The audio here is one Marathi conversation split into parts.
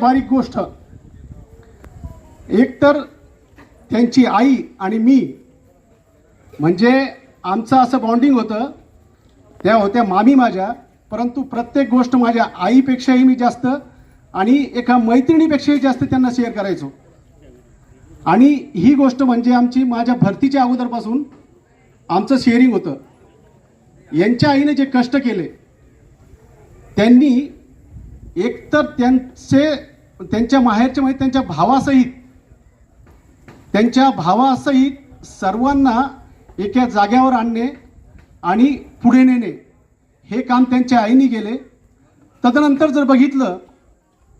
बारीक गोष्ट. एक तर त्यांची आई आणि मी म्हणजे आमचं असं बॉन्डिंग होतं. त्या होत्या मामी माझ्या परंतु प्रत्येक गोष्ट माझ्या आईपेक्षाही मी जास्त आणि एका मैत्रिणीपेक्षाही जास्त त्यांना शेअर करायचो. आणि ही गोष्ट म्हणजे आमची माझ्या भरतीच्या अगोदरपासून आमचं शेअरिंग होतं. यांच्या आईने जे कष्ट केले त्यांनी एकतर त्यांचे त्यांच्या माहेरच्या म्हणजे त्यांच्या भावासहित त्यांच्या भावासहित सर्वांना एका जाग्यावर आणणे आणि पुढे नेणे हे काम त्यांच्या आईने केले. तदनंतर जर बघितलं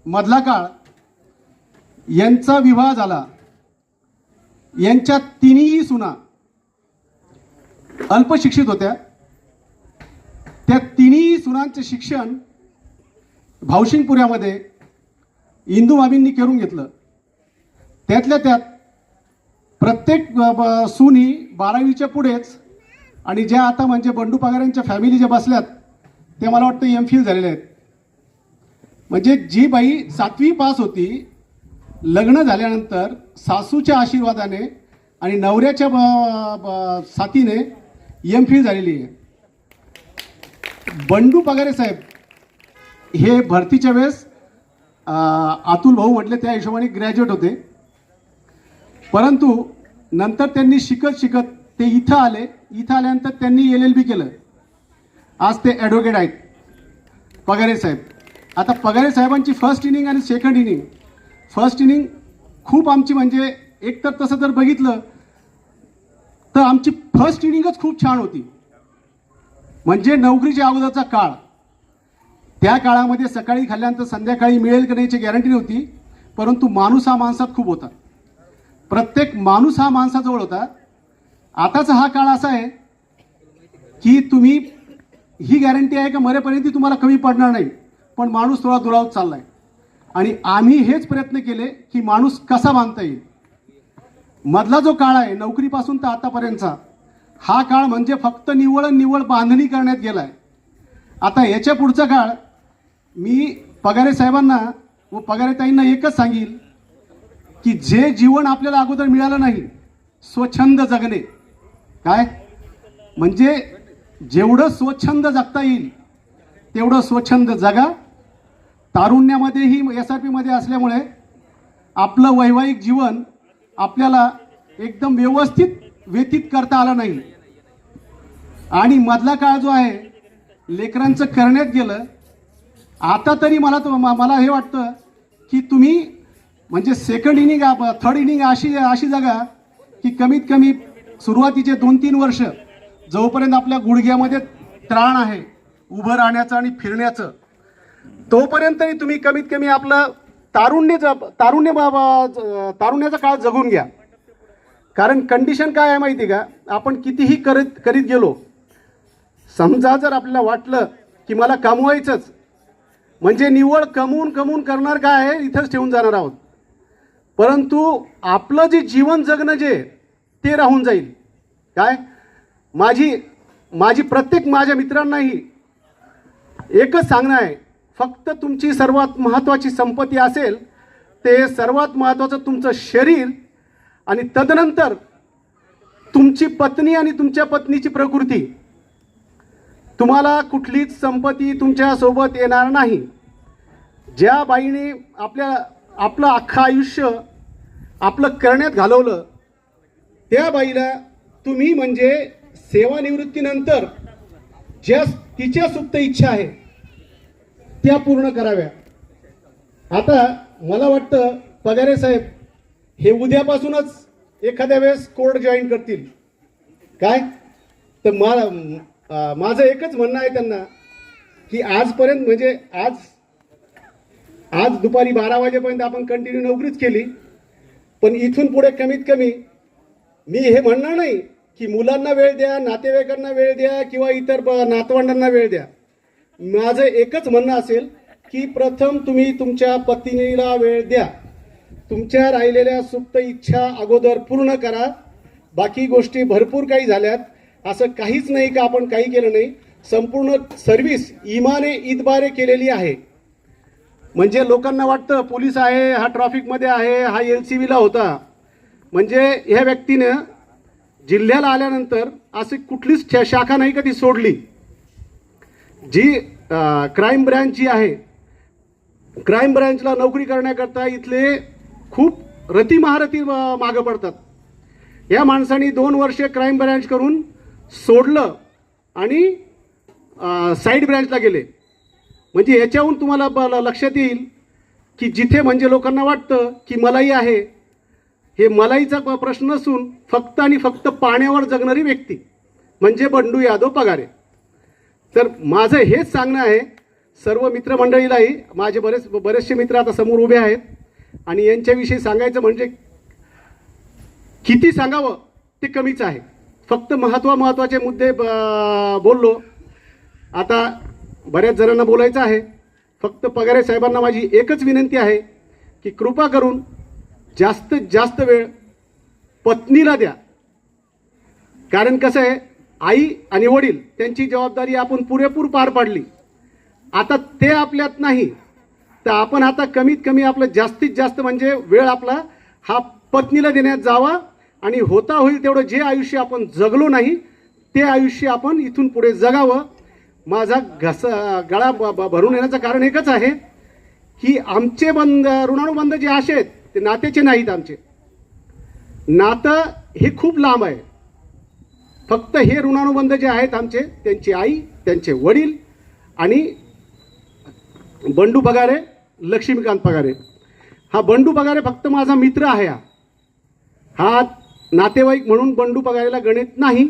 मधला काळ यांचा विवाह झाला. यांच्या तिन्ही सुना अल्पशिक्षित होत्या. त्या तिन्ही सुनांचे शिक्षण भावशिंगपुऱ्यामध्ये इंदू मामींनी करून घेतलं. त्यातल्या त्यात प्रत्येक ब- सून ही बारावीच्या पुढेच आणि ज्या आता म्हणजे बंडू पगारांच्या फॅमिली ज्या बसल्यात ते मला वाटतं एम फिल झालेले आहेत. म्हणजे जी बाई सातवी पास होती लग्न झाल्यानंतर सासूच्या आशीर्वादाने आणि नवऱ्याच्या ब- ब- साथीने एम फिल झालेली आहे. बंडू पगारे साहेब हे भरतीच्या वेळेस अतुल भाऊ म्हटले त्या हिशोबाने ग्रॅज्युएट होते. परंतु नंतर त्यांनी शिकत शिकत ते इथं आले. इथं आल्यानंतर त्यांनी एल एल बी केलं. आज ते ॲडव्होकेट आहेत. पगारे साहेब. आता पगारे साहेबांची फर्स्ट इनिंग आणि सेकंड इनिंग फर्स्ट इनिंग खूप आमची म्हणजे एकतर तसं जर बघितलं तर आमची फर्स्ट इनिंगच खूप छान होती. म्हणजे नोकरीच्या अगोदरचा काळ. त्या काळामध्ये सकाळी खाल्ल्यानंतर संध्याकाळी मिळेल की नाहीची गॅरंटी नव्हती परंतु माणूस हा माणसात खूप होता. प्रत्येक माणूस हा माणसाजवळ होता. आताचा हा काळ असा आहे की तुम्ही ही गॅरंटी आहे का मरेपर्यंत तुम्हाला कमी पडणार नाही पण माणूस थोडा दुरावत चाललाय. आणि आम्ही हेच प्रयत्न केले की माणूस कसा बांधता येईल. मधला जो काळ आहे नोकरीपासून तर आतापर्यंतचा हा काळ म्हणजे फक्त निव्वळ निवळ निव्वळ बांधणी करण्यात गेलाय. आता याच्या पुढचा काळ मी पगारे साहेबांना व पगारे ताईंना एकच सांगेल की जे जीवन आपल्याला अगोदर मिळालं नाही स्वच्छंद जगणे. काय? म्हणजे जेवढं स्वच्छंद जगता येईल तेवढं स्वच्छंद जगा. तारुण्यामध्येही एस आर पीमध्ये असल्यामुळे आपलं वैवाहिक जीवन आपल्याला एकदम व्यवस्थित व्यतीत करता आलं नाही. आणि मधला काळ जो आहे लेकरांचं करण्यात गेलं आता तरी मला मला हे वाटतं की तुम्ही म्हणजे सेकंड इनिंग थर्ड इनिंग अशी अशी जागा की कमीत कमी सुरुवातीचे दोन तीन वर्ष जोपर्यंत आपल्या गुडघ्यामध्ये त्राण आहे उभं राहण्याचं आणि फिरण्याचं तोपर्यंतही तुम्ही कमीत कमी आपलं तारुण्य ज- तारुण्य बा- बा- ज- तारुण्याचा काळ जगून घ्या. कारण कंडिशन काय आहे माहिती का? आपण कितीही करत करीत गेलो समजा जर आपल्याला वाटलं की मला कमवायचंच म्हणजे निव्वळ कमवून कमवून करणार काय आहे? इथंच ठेवून जाणार आहोत. परंतु आपलं जे जीवन जगणं जे ते राहून जाईल. काय? माझी माझी प्रत्येक माझ्या मित्रांनाही एकच सांगणं आहे. फक्त तुमची सर्वात महत्त्वाची संपत्ती असेल ते सर्वात महत्त्वाचं तुमचं शरीर आणि तदनंतर तुमची पत्नी आणि तुमच्या पत्नीची प्रकृती. तुम्हाला कुठलीच संपत्ती तुमच्यासोबत येणार नाही. ज्या बाईने आपल्या आपलं अख्खं आयुष्य आपलं करण्यात घालवलं त्या बाईला तुम्ही म्हणजे सेवानिवृत्तीनंतर ज्या तिच्या सुप्त इच्छा आहे त्या पूर्ण कराव्या. आता मला वाटतं पगारे साहेब हे उद्यापासूनच एखाद्या वेळेस कोर्ट जॉईन करतील. काय? तर मला माझं एकच म्हणणं आहे त्यांना की आजपर्यंत म्हणजे आज आज दुपारी बारा वाजेपर्यंत आपण कंटिन्यू नोकरीच केली पण इथून पुढे कमीत कमी मी हे म्हणणार नाही की मुलांना वेळ द्या नातेवाईकांना वेळ द्या किंवा इतर नातवंडांना वेळ द्या. माझं एकच म्हणणं असेल की प्रथम तुम्ही तुमच्या पत्नीला वेळ द्या. तुमच्या राहिलेल्या सुप्त इच्छा अगोदर पूर्ण करा. बाकी गोष्टी भरपूर काही झाल्यात. असं काहीच नाही का आपण काही केलं नाही? संपूर्ण सर्व्हिस इमाने ईदबारे केलेली आहे. म्हणजे लोकांना वाटतं पोलीस आहे हा ट्रॉफिकमध्ये आहे हा एल सी बीला होता. म्हणजे ह्या व्यक्तीनं जिल्ह्याला आल्यानंतर अशी कुठलीच शा- शाखा नाही का ती सोडली. जी क्राईम ब्रँच जी आहे क्राईम ब्रँचला नोकरी करण्याकरता इथले खूप रती महारथी मागं पडतात. या माणसाने दोन वर्षे क्राईम ब्रँच करून सोडलं आणि साईड ब्रँचला गेले. म्हणजे याच्याहून तुम्हाला ब- लक्षात येईल की जिथे म्हणजे लोकांना वाटतं की मलाई आहे हे मलाईचा प- प्रश्न नसून फक्त आणि फक्त पाण्यावर जगणारी व्यक्ती म्हणजे बंडू यादव पगारे. तर माझं हेच सांगणं आहे सर्व मित्रमंडळीलाही माझे बरेच बरेचसे मित्र आता समोर उभे आहेत आणि यांच्याविषयी सांगायचं म्हणजे किती सांगावं ते कमीच आहे. फक्त महत्त्वा महत्त्वाचे मुद्दे ब- बोललो. आता बऱ्याच जणांना बोलायचं आहे. फक्त पगारे साहेबांना माझी एकच विनंती आहे की कृपा करून जास्तीत जास्त वेळ पत्नीला द्या. कारण कसं आहे आई आणि वडील त्यांची जबाबदारी आपण पुरेपूर पार पाडली. आता ते आपल्यात नाही तर आपण आता कमीत कमी आपलं जास्तीत जास्त म्हणजे वेळ आपला हा पत्नीला देण्यात जावा. आणि होता होईल तेवढं जे आयुष्य आपण जगलो नाही ते आयुष्य आपण इथून पुढे जगावं. माझा घस गळा भरून येण्याचं कारण एकच आहे की आमचे बंद ऋणानुबंध जे असे आहेत ते नात्याचे नाहीत आमचे. नातं हे खूप लांब आहे. फक्त हे ऋणानुबंध जे आहेत आमचे त्यांची आई त्यांचे वडील आणि बंडू पगारे लक्ष्मीकांत पगारे. हा बंडू पगारे फक्त माझा मित्र आहे हा. हा नातेवाईक म्हणून बंडू पगारेला गणित नाही.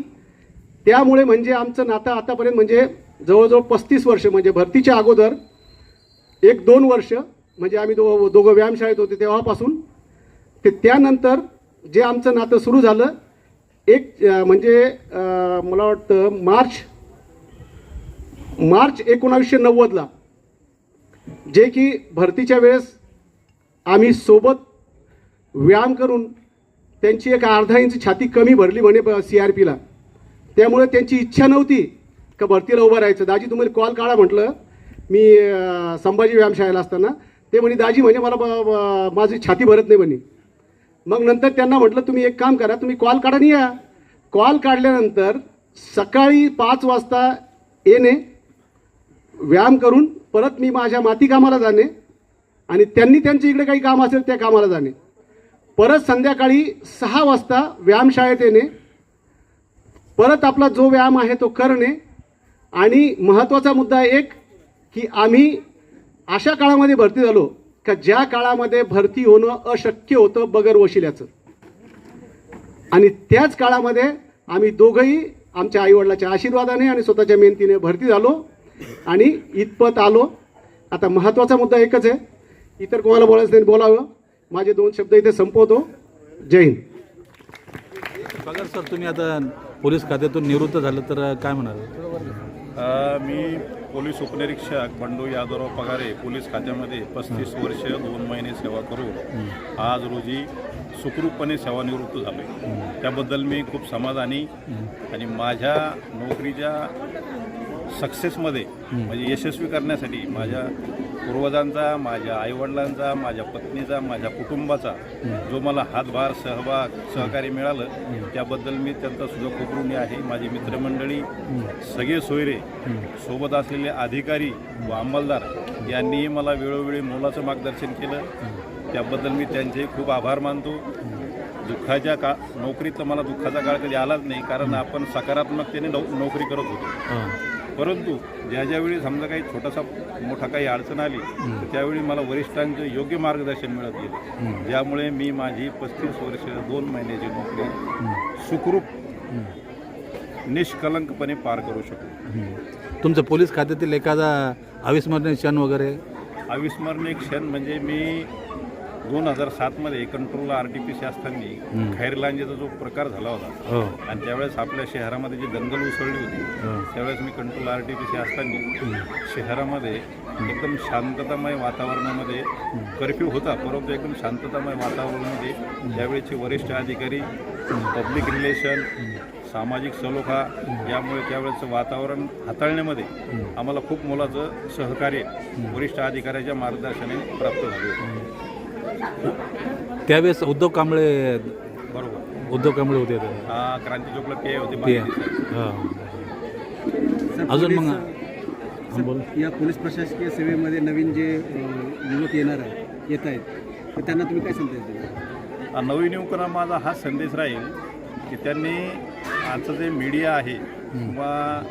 त्यामुळे म्हणजे आमचं नातं आतापर्यंत म्हणजे जवळजवळ पस्तीस वर्ष म्हणजे भरतीच्या अगोदर एक दोन वर्ष म्हणजे आम्ही दो दोघं व्यायामशाळेत होते तेव्हापासून. ते त्यानंतर जे आमचं नातं सुरू झालं एक म्हणजे मला वाटतं मार्च मार्च एकोणावीसशे नव्वदला जे की भरतीच्या वेळेस आम्ही सोबत व्यायाम करून त्यांची एक अर्धा इंच छाती कमी भरली म्हणे सी आर पीला त्यामुळे त्यांची इच्छा नव्हती का भरतीला उभं राहायचं. दाजी तुम्हाला कॉल काढा म्हटलं. मी संभाजी व्यायामशाळेला असताना ते म्हणे दाजी म्हणे मला माझी छाती भरत नाही म्हणे. मग नंतर त्यांना म्हटलं तुम्ही एक काम करा तुम्ही कॉल काढा या. कॉल काढल्यानंतर सकाळी पाच वाजता येणे व्यायाम करून परत मी माझ्या माती कामाला जाणे आणि त्यांनी त्यांच्या इकडे काही काम असेल त्या कामाला जाणे. परत संध्याकाळी सहा वाजता व्यायामशाळेत येणे परत आपला जो व्यायाम आहे तो करणे आणि महत्त्वाचा मुद्दा एक की आम्ही अशा काळामध्ये भरती झालो का ज्या काळामध्ये भरती होणं अशक्य होतं बगर वशिल्याचं. आणि त्याच काळामध्ये आम्ही दोघंही आमच्या आईवडिलाच्या आशीर्वादाने आणि स्वतःच्या मेहनतीने भरती झालो आणि इतपत आलो. आता महत्त्वाचा मुद्दा एकच आहे. इतर कोणाला बोलायचं नाही बोलावं. माझे दोन शब्द इथे संपवतो. जय हिंद. पगार सर तुम्ही आता पोलीस खात्यातून निवृत्त झालं तर काय म्हणाल? मी पोलीस उपनिरीक्षक बंडू यादवराव पगारे पोलीस खात्यामध्ये पस्तीस वर्ष दोन महिने सेवा करून आज रोजी सुखरूपपणे सेवानिवृत्त झालो त्याबद्दल मी खूप समाधानी आणि माझ्या नोकरीच्या सक्सेसमध्ये म्हणजे यशस्वी करण्यासाठी माझ्या पूर्वजांचा माझ्या आईवडिलांचा माझ्या पत्नीचा माझ्या कुटुंबाचा जो मला हातभार सहभाग सहकार्य मिळालं त्याबद्दल मी त्यांचा सुद्धा खूप ऋणी आहे. माझी मित्रमंडळी सगळे सोयरे सोबत असलेले अधिकारी व अंमलदार यांनीही मला वेळोवेळी मोलाचं मार्गदर्शन केलं. त्याबद्दल मी त्यांचे खूप आभार मानतो. दुःखाच्या का नोकरीत तर मला दुःखाचा काळ कधी आलाच नाही कारण आपण सकारात्मकतेने नौ नोकरी करत होतो. परंतु ज्या ज्यावेळी समजा काही छोटासा मोठा काही अडचण आली तर त्यावेळी मला वरिष्ठांचं योग्य मार्गदर्शन मिळत गेलं. ज्यामुळे मी माझी पस्तीस वर्ष दोन महिन्याची नोकरी सुखरूप निष्कलंकपणे पार करू शकलो. तुमचं पोलीस खात्यातील एखादा अविस्मरणीय क्षण वगैरे? अविस्मरणीय क्षण म्हणजे मी दोन हजार सातमध्ये control R T P C असताना खैरलांजेचा जो प्रकार झाला होता हो. आणि त्यावेळेस आपल्या शहरामध्ये जी दंगल उसळली होती हो. त्यावेळेस मी control R T P C असताना शहरामध्ये एकदम शांततामय वातावरणामध्ये कर्फ्यू होता परंतु एकदम शांततामय वातावरणामध्ये त्यावेळेचे वरिष्ठ अधिकारी पब्लिक रिलेशन सामाजिक सलोखा यामुळे त्यावेळेचं वातावरण हाताळण्यामध्ये आम्हाला खूप मोलाचं सहकार्य वरिष्ठ अधिकाऱ्याच्या मार्गदर्शनाने प्राप्त झाले होते. त्यावेळेस उद्धव कांबळे बरोबर उद्धव कांबळे होते ते. हा क्रांती चौकला पे होते ते बाकी दिवसाचे. हा. अजून मग हा, बोल या पोलीस प्रशासकीय सेवेमध्ये नवीन जे अ, युवक येणार आहे येत आहेत तर त्यांना तुम्ही काय संदेश द्याल नवीन युवकांना माझा हा संदेश राहील की त्यांनी आजचं जे मीडिया आहे किंवा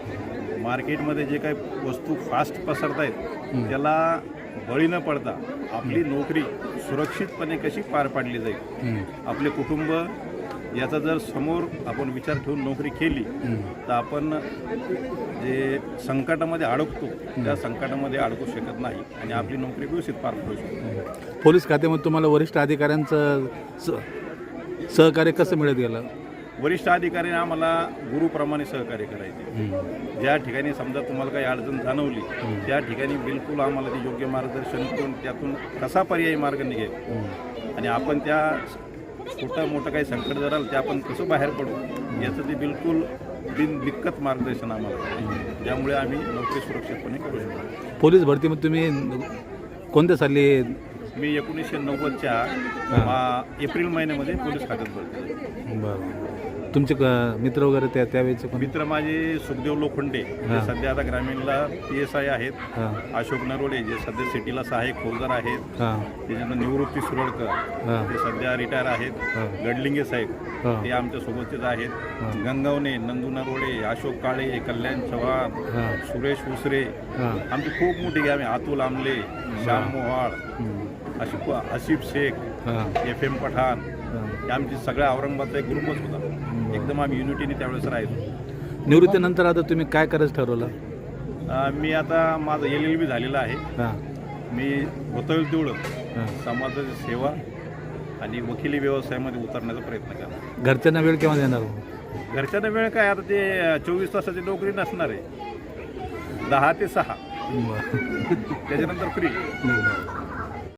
मार्केटमध्ये जे काही वस्तू फास्ट पसरत आहेत त्याला बळी न पडता आपली नोकरी सुरक्षितपणे कशी पार पाडली जाईल. आपले कुटुंब याचा जर समोर आपण विचार ठेवून नोकरी केली तर आपण जे संकटामध्ये अडकतो त्या संकटामध्ये अडकू शकत नाही आणि आपली नोकरी व्यवस्थित पार पडू शकतो. पोलीस खात्यामध्ये तुम्हाला वरिष्ठ अधिकाऱ्यांचं सहकार्य कसं मिळत गेलं? वरिष्ठ अधिकाऱ्यांनी आम्हाला गुरुप्रमाणे सहकार्य करायचे. ज्या ठिकाणी समजा तुम्हाला काही अडचण जाणवली त्या ठिकाणी बिलकुल आम्हाला ते योग्य मार्गदर्शन करून त्यातून कसा पर्यायी मार्ग निघेल? आणि आपण त्या छोटं मोठं काही संकट जर आलं ते आपण कसं बाहेर पडू? याचं ते बिलकुल बिन दिक्कत मार्गदर्शन आम्हाला. ज्यामुळे आम्ही नोकरी सुरक्षितपणे करू शकतो. पोलीस भरतीमध्ये तुम्ही कोणत्या साली मी एकोणीसशे नव्वदच्या एप्रिल महिन्यामध्ये पोलीस खात्यात भरती. बरं. तुमचे क- मित्र वगैरे त्या त्यावेळेचे कोणी? मित्र माझे सुखदेव लोखंडे जे. सध्या आता ग्रामीणला पी एस आय आहेत. हां. अशोक नरोडे जे सध्या सिटीला सहाय्यक फौजदार आहेत. हां. त्याच्यानंतर निवृत्ती सुरळकर हां. ते सध्या रिटायर आहेत. गडलिंगे साहेब हां. ते आमच्या सोबतचेच आहेत. गंगावणे नंदू नरोडे अशोक काळे कल्याण चव्हाण हां. सुरेश उसरे. हां. आमची खूप मोठी गॅम आहे अतुल आमले श्याम मोहाळ हम्म. अशिफ हसीफ शेख हां. एफ एम पठाण हां. हे आमची सगळ्या औरंगाबादचा एक ग्रुपच होता. एकदम आम्ही युनिटीने त्यावेळेस राहायचो निवृत्तीनंतर आता तुम्ही काय करायचं ठरवलं? मी आता माझं एल एल बी झालेलं आहे. हां. मी होता येईल तेवढं समाजाची सेवा आणि वकिली व्यवसायामध्ये उतरण्याचा प्रयत्न करा घरच्यांना वेळ केव्हा देणार? घरच्यांना वेळ काय? आता ते चोवीस तासाची नोकरी नसणार आहे. दहा ते सहा. त्याच्यानंतर फ्री.